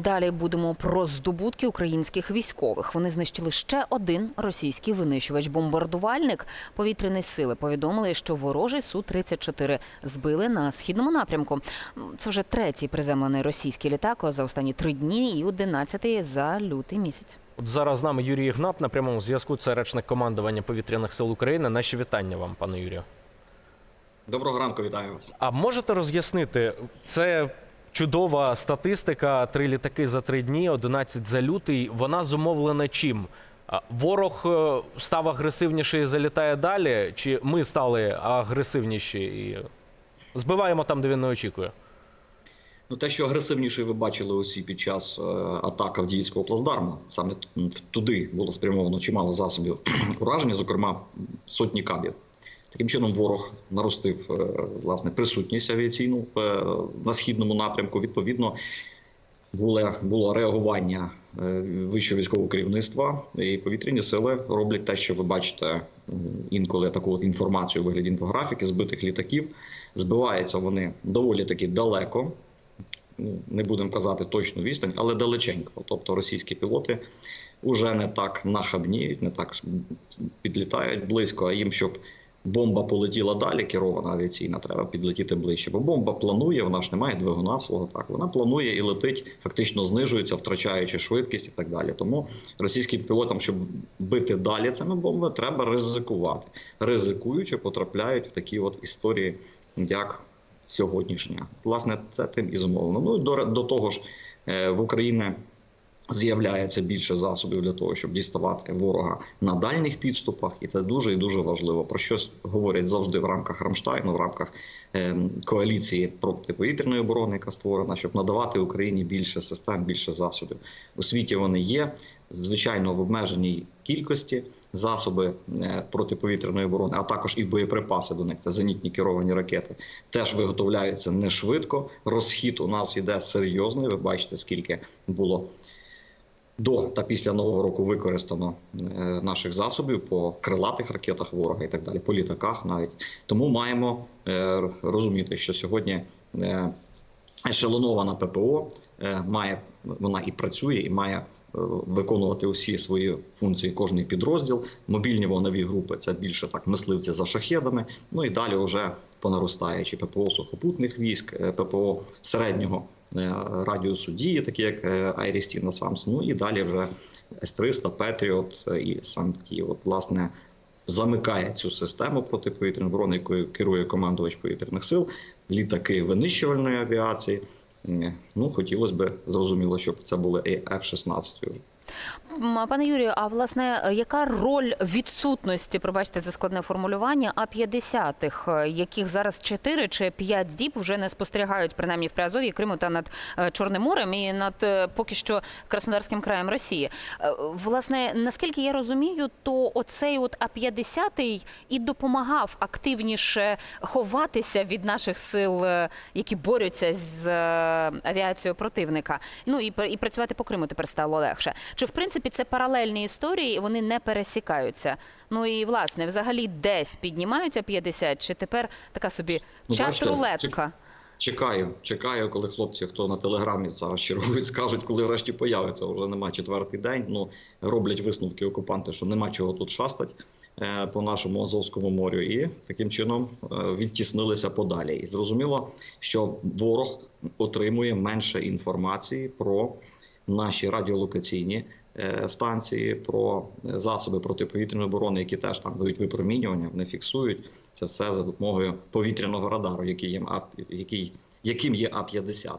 Далі будемо про здобутки українських військових. Вони знищили ще один російський винищувач-бомбардувальник. Повітряні сили повідомили, що ворожий су 34 збили на східному напрямку. Це вже третій приземлений російський літак за останні три дні і одинадцятий за лютий місяць. От зараз з нами Юрій Ігнат на прямому зв'язку. Це речник командування повітряних сил України. Наші вітання вам, пане Юрію. Доброго ранку, вітаю вас. А можете роз'яснити, це чудова статистика: три літаки за три дні, 11 за лютий. Вона зумовлена чим? Ворог е, став агресивніший і залітає далі, чи ми стали агресивніші і збиваємо там, де він не очікує? Ну, те, що агресивніше ви бачили усі під час е, атак Авдіївського плацдарму, саме туди було спрямовано чимало засобів ураження, зокрема сотні кабів. Таким чином, ворог наростив е, власне присутність авіаційну е, на східному напрямку. Відповідно, було, було реагування е, вищого військового керівництва і повітряні сили роблять те, що ви бачите інколи таку от інформацію у вигляді інфографіки збитих літаків. Збиваються вони доволі таки далеко. Ну, не будемо казати точну відстань, але далеченько. Тобто російські пілоти вже не так нахабніють, не так підлітають близько, а їм, щоб бомба полетіла далі, керована авіаційна, треба підлетіти ближче. Бо бомба планує, вона ж не має двигуна свого. Так вона планує і летить, фактично знижується, втрачаючи швидкість і так далі. Тому російським пілотам, щоб бити далі цими бомбами, треба ризикувати. Ризикуючи, потрапляють в такі от історії, як сьогоднішня. Власне, це тим і зумовлено. Ну до, до того ж, е, в Україні з'являється більше засобів для того, щоб діставати ворога на дальніх підступах, і це дуже і дуже важливо. Про що говорять завжди в рамках Рамштайну, в рамках е, коаліції протиповітряної оборони, яка створена, щоб надавати Україні більше систем, більше засобів. У світі вони є, звичайно, в обмеженій кількості. Засоби е, протиповітряної оборони, а також і боєприпаси до них це зенітні керовані ракети, теж виготовляються не швидко. Розхід у нас іде серйозний. Ви бачите, скільки було до та після нового року використано е, наших засобів по крилатих ракетах ворога і так далі, по літаках навіть. Тому маємо е, розуміти, що сьогодні е, ешелонована ППО має вона і працює, і має виконувати усі свої функції кожний підрозділ. Мобільні вогневі групи це більше так мисливці за шахедами. Ну і далі вже понаростаючи ППО сухопутних військ, ППО середнього Е, радіусу дії, такі як е, Айрісті на Самс. Ну і далі вже с 300 Петріот е, і сам ті, от власне. Замикає цю систему протиповітряної оборони, якою керує командувач повітряних сил, літаки винищувальної авіації. Ну хотілося б зрозуміло, щоб це були і f 16 Пане Юрію, а власне, яка роль відсутності, пробачте за складне формулювання, А-50-х, яких зараз 4 чи 5 діб вже не спостерігають, принаймні в Приазові, Криму та над е, Чорним морем і над е, поки що Краснодарським краєм Росії. Е, Власне, наскільки я розумію, то оцей от А-50 і допомагав активніше ховатися від наших сил, е, які борються з е, авіацією противника. Ну і, і працювати по Криму тепер стало легше. Чи в принципі це паралельні історії, і вони не пересікаються? Ну і власне, взагалі десь піднімаються 50, чи тепер така собі Ну, чат-рулетка? Чекаю, чекаю, коли хлопці, хто на телеграмі зараз чергують, скажуть, коли врешті появиться. Вже нема четвертий день. Ну роблять висновки окупанти, що нема чого тут шастать е, по нашому Азовському морю, і таким чином е, відтіснилися подалі. І зрозуміло, що ворог отримує менше інформації про наші радіолокаційні е, станції, про засоби протиповітряної оборони, які теж там дають випромінювання, вони фіксують це все за допомогою повітряного радару, який є А, який, яким є А-50.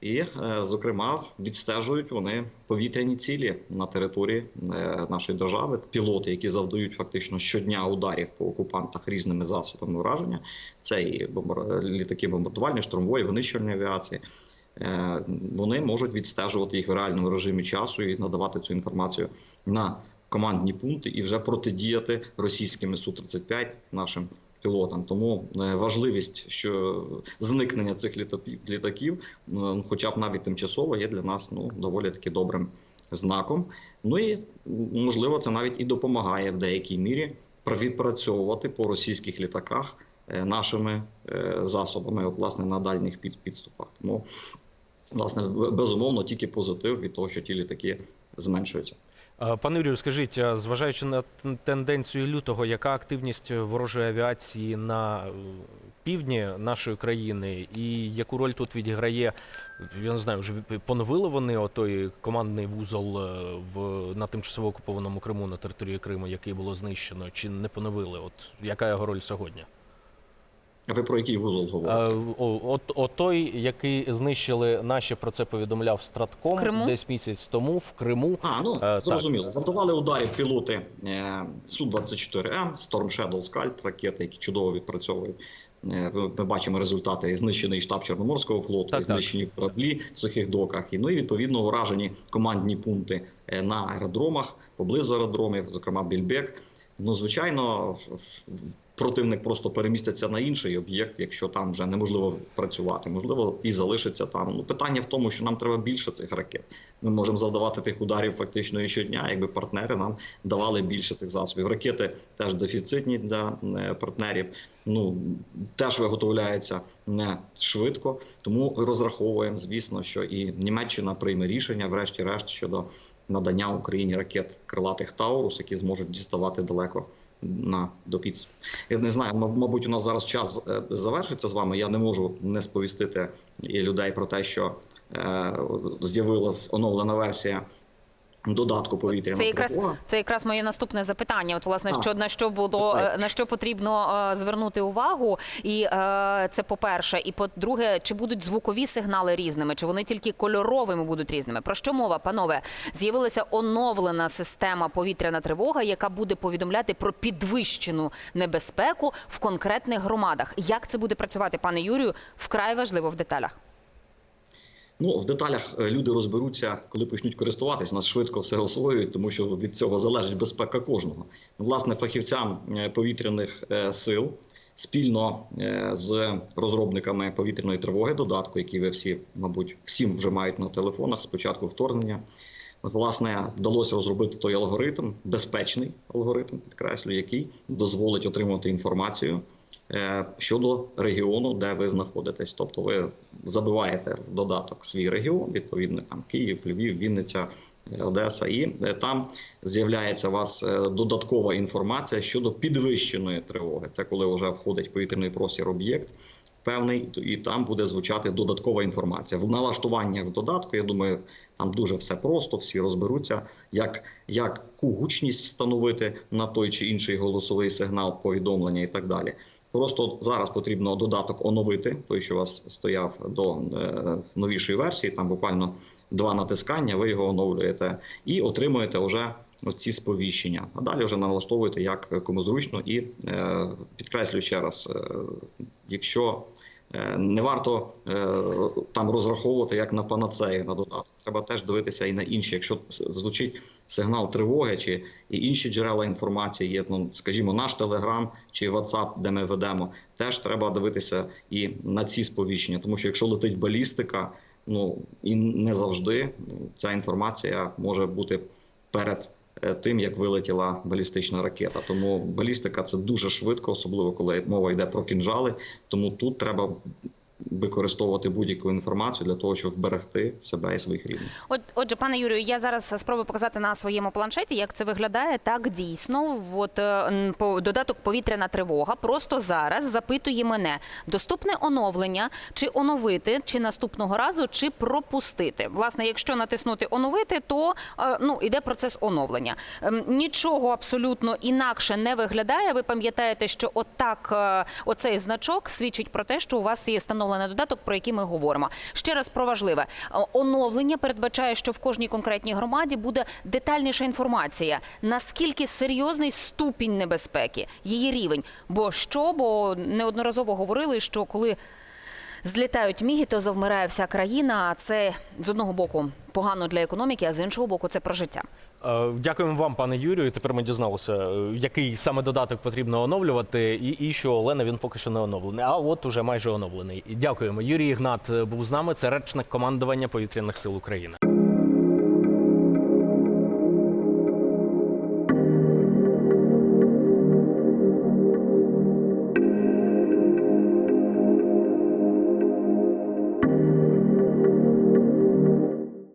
І, е, зокрема, відстежують вони повітряні цілі на території е, нашої держави. Пілоти, які завдають фактично щодня ударів по окупантах різними засобами враження. Це і літаки бомбардувальні, штурмової, винищувальної авіації. Е, Вони можуть відстежувати їх в реальному режимі часу і надавати цю інформацію на командні пункти і вже протидіяти російськими су 35 нашим пілотам. Тому е, важливість, що зникнення цих літаків, літаків, ну, хоча б навіть тимчасово, є для нас ну доволі таки добрим знаком. Ну і можливо, це навіть і допомагає в деякій мірі відпрацьовувати по російських літаках е, нашими е, засобами, от власне на дальніх підступах. Тому власне безумовно тільки позитив від того, що ті літаки зменшуються. Пане Юрію, скажіть, зважаючи на тенденцію лютого, яка активність ворожої авіації на е, півдні нашої країни, і яку роль тут відіграє? Я не знаю, вже поновили вони отой командний вузол е, в на тимчасово окупованому Криму на території Криму, який було знищено, чи не поновили? От яка його роль сьогодні? А ви про який вузол говорите? Е, о- От, от той, який знищили наші, про це повідомляв Стратком Криму? десь місяць тому в Криму. А, ну так. зрозуміло. Завдавали ударів пілоти е, Су-24М, Storm Shadow Scalp, ракети, які чудово відпрацьовують. Е, ви- Ми бачимо результати. Знищений штаб Чорноморського флоту, Так, так. знищені кораблі в сухих доках. І ну і відповідно уражені командні пункти е, на аеродромах, поблизу аеродромів, зокрема Більбек. Ну, звичайно, противник просто переміститься на інший об'єкт, якщо там вже неможливо працювати. Можливо, і залишиться там. Ну питання в тому, що нам треба більше цих ракет. Ми можемо завдавати тих ударів фактично і щодня, якби партнери нам давали більше тих засобів. Ракети теж дефіцитні для е, партнерів. Ну теж виготовляються не швидко, тому розраховуємо, звісно, що і Німеччина прийме рішення, врешті-решт, щодо надання Україні ракет крилатих Таурус, які зможуть діставати далеко на до піц. Я не знаю, мабуть, у нас зараз час е, завершиться з вами. Я не можу не сповістити людей про те, що е, з'явилась оновлена версія додатку повітряна Це якраз тривога. це якраз моє наступне запитання. От власне, А, що на що було на що потрібно е, звернути увагу, і е, це по-перше, і по-друге, чи будуть звукові сигнали різними, чи вони тільки кольоровими будуть різними? Про що мова, панове? З'явилася оновлена система повітряна тривога, яка буде повідомляти про підвищену небезпеку в конкретних громадах. Як це буде працювати, пане Юрію? Вкрай важливо в деталях. Ну, в деталях е, люди розберуться, коли почнуть користуватись. Нас швидко все освоюють, тому що від цього залежить безпека кожного. Ну, Власне, фахівцям е, повітряних е, сил спільно з розробниками повітряної тривоги, додатку, який ви всі, мабуть, всім вже мають на телефонах з початку вторгнення. Власне, вдалося розробити той алгоритм, безпечний алгоритм, підкреслю, який дозволить отримувати інформацію щодо регіону, де ви знаходитесь. Тобто ви забиваєте в додаток свій регіон, відповідно там Київ, Львів, Вінниця, е, Одеса, і е, там з'являється у вас е, додаткова інформація щодо підвищеної тривоги. Це коли вже входить в повітряний простір об'єкт. Певний і там буде звучати додаткова інформація. В налаштуванні в додатку, я думаю, там дуже все просто, всі розберуться, як, яку гучність встановити на той чи інший голосовий сигнал, повідомлення і так далі. Просто зараз потрібно додаток оновити, той, що у вас стояв до е, новішої версії, там буквально два натискання, ви його оновлюєте і отримуєте вже ці сповіщення. А далі вже налаштовуєте як кому зручно і е, підкреслюю ще раз, е, якщо не варто там розраховувати як на панацею на додаток. Треба теж дивитися і на інші. Якщо звучить сигнал тривоги чи і інші джерела інформації, є ну, скажімо, наш телеграм чи WhatsApp, де ми ведемо, теж треба дивитися і на ці сповіщення, тому що якщо летить балістика, ну і не завжди ця інформація може бути перед е, тим, як вилетіла балістична ракета. Тому балістика це дуже швидко, особливо коли мова йде про кінжали. Тому тут треба використовувати будь-яку інформацію для того, щоб вберегти себе і своїх рідних. От, отже, пане Юрію, я зараз спробую показати на своєму планшеті, як це виглядає. Так дійсно, от е, по додаток повітряна тривога. Просто зараз запитує мене доступне оновлення, чи оновити, чи наступного разу, чи пропустити. Власне, якщо натиснути оновити, то е, ну іде процес оновлення. Ем, Нічого абсолютно інакше не виглядає. Ви пам'ятаєте, що отак е, оцей значок свідчить про те, що у вас є встановлений додаток, про який ми говоримо. Ще раз про важливе Е, оновлення передбачає, що в кожній конкретній громаді буде детальніша інформація, наскільки серйозний ступінь небезпеки, її рівень. Бо що? Бо неодноразово говорили, що коли злітають міги, то завмирає вся країна. А це з одного боку погано для економіки, а з іншого боку, це про життя. Е, Дякуємо вам, пане Юрію. Тепер ми дізналися, е, який саме додаток потрібно оновлювати, і, і що Олена він поки що не оновлений. А от уже майже оновлений. Дякуємо. Юрій Ігнат е, був з нами. Це речник командування повітряних сил України.